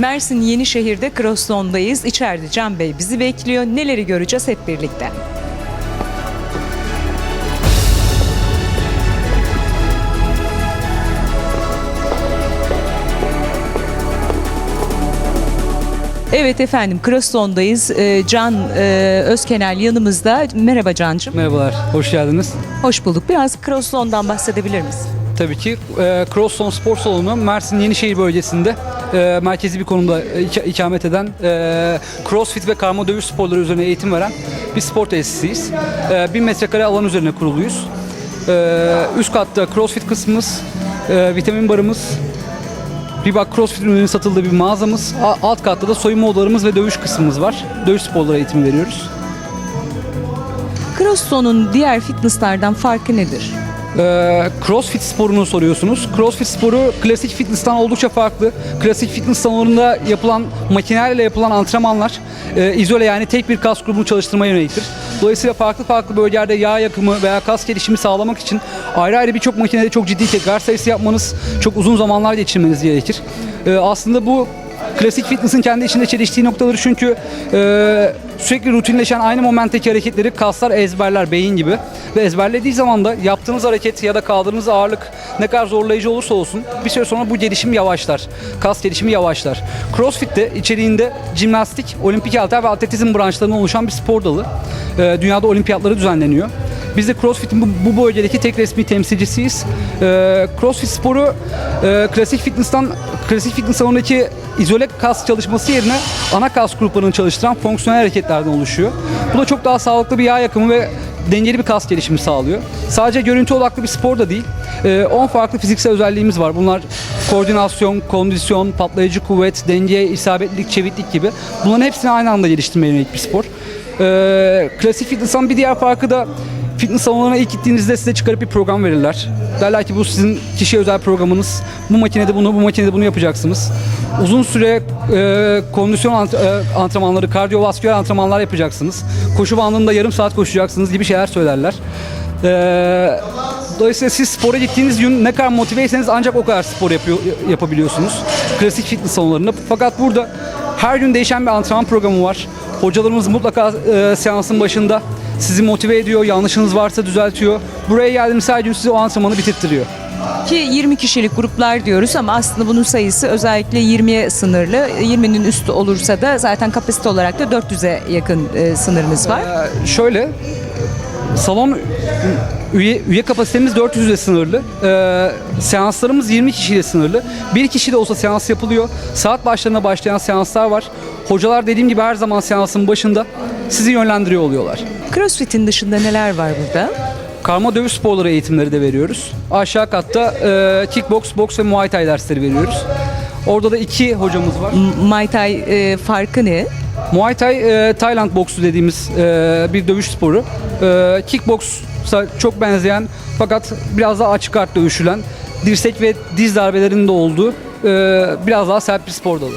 Mersin Yenişehir'de Crosszone'dayız. İçeride Can Bey bizi bekliyor. Neleri göreceğiz hep birlikte. Evet efendim Crosszone'dayız. Ee, Can e, Özkenel yanımızda. Merhaba Cancığım. Merhabalar, hoş geldiniz. Hoş bulduk. Biraz Crosszone'dan bahsedebilir misin? Tabii ki e, Crosstown Spor Salonu Mersin Yenişehir bölgesinde e, merkezi bir konumda ik- ikamet eden e, crossfit ve karma dövüş sporları üzerine eğitim veren bir spor tesisiyiz. E, 1000 metrekare alan üzerine kuruluyuz. E, üst katta crossfit kısmımız, e, vitamin barımız, Reebok CrossFit ürünlerinin satıldığı bir mağazamız. A- Alt katta da soyunma odalarımız ve dövüş kısmımız var. Dövüş sporları eğitimi veriyoruz. Crosszone'un diğer fitnesslardan farkı nedir? Ee, crossfit sporunu soruyorsunuz. Crossfit sporu klasik fitness'tan oldukça farklı. Klasik fitness salonunda yapılan makinelerle yapılan antrenmanlar e, izole yani tek bir kas grubunu çalıştırmaya yöneliktir. Dolayısıyla farklı farklı bölgelerde yağ yakımı veya kas gelişimi sağlamak için ayrı ayrı birçok makinede çok ciddi tekrar sayısı yapmanız, çok uzun zamanlar geçirmeniz gerekir. Ee, aslında bu Klasik fitness'ın kendi içinde çeliştiği noktaları çünkü e, sürekli rutinleşen aynı momentteki hareketleri kaslar ezberler beyin gibi ve ezberlediği zaman da yaptığınız hareket ya da kaldırdığınız ağırlık ne kadar zorlayıcı olursa olsun bir süre sonra bu gelişim yavaşlar. Kas gelişimi yavaşlar. Crossfit'te içeriğinde jimnastik, olimpik halter ve atletizm branşlarından oluşan bir spor dalı. E, dünyada olimpiyatları düzenleniyor. Biz de CrossFit'in bu, bu bölgedeki tek resmi temsilcisiyiz. Ee, CrossFit sporu e, klasik fitness'tan klasik fitness salonundaki izole kas çalışması yerine ana kas gruplarını çalıştıran fonksiyonel hareketlerden oluşuyor. Bu da çok daha sağlıklı bir yağ yakımı ve dengeli bir kas gelişimi sağlıyor. Sadece görüntü odaklı bir spor da değil. Ee, 10 farklı fiziksel özelliğimiz var. Bunlar koordinasyon, kondisyon, patlayıcı kuvvet, denge, isabetlilik, çeviklik gibi. Bunların hepsini aynı anda geliştirmeye yönelik bir spor. Klasik fitness'ın bir diğer farkı da fitness salonuna ilk gittiğinizde size çıkarıp bir program verirler. Derler ki bu sizin kişiye özel programınız. Bu makinede bunu, bu makinede bunu yapacaksınız. Uzun süre e, kondisyon ant- e, antrenmanları, kardiyovasküler antrenmanlar yapacaksınız. Koşu bandında yarım saat koşacaksınız gibi şeyler söylerler. Ee, dolayısıyla siz spora gittiğiniz gün ne kadar motiveyseniz ancak o kadar spor yapıyor, yapabiliyorsunuz. Klasik fitness salonlarında. Fakat burada her gün değişen bir antrenman programı var. Hocalarımız mutlaka e, seansın başında sizi motive ediyor, yanlışınız varsa düzeltiyor. Buraya geldiğiniz her gün size o antrenmanı bitirttiriyor. Ki 20 kişilik gruplar diyoruz ama aslında bunun sayısı özellikle 20'ye sınırlı. 20'nin üstü olursa da zaten kapasite olarak da 400'e yakın e, sınırımız var. Ee, şöyle, salon üye, üye kapasitemiz 400 ile sınırlı. Ee, seanslarımız 20 kişiyle sınırlı. Bir kişi de olsa seans yapılıyor. Saat başlarına başlayan seanslar var. Hocalar dediğim gibi her zaman seansın başında sizi yönlendiriyor oluyorlar. Crossfit'in dışında neler var burada? Karma dövüş sporları eğitimleri de veriyoruz. Aşağı katta e, kickbox, boks ve muay thai dersleri veriyoruz. Orada da iki hocamız var. Muay Thai e, farkı ne? Muay Thai, e, Tayland boksu dediğimiz e, bir dövüş sporu. E, kickboksa çok benzeyen fakat biraz daha açık art dövüşülen, dirsek ve diz darbelerinin de olduğu e, biraz daha sert bir spor dalı.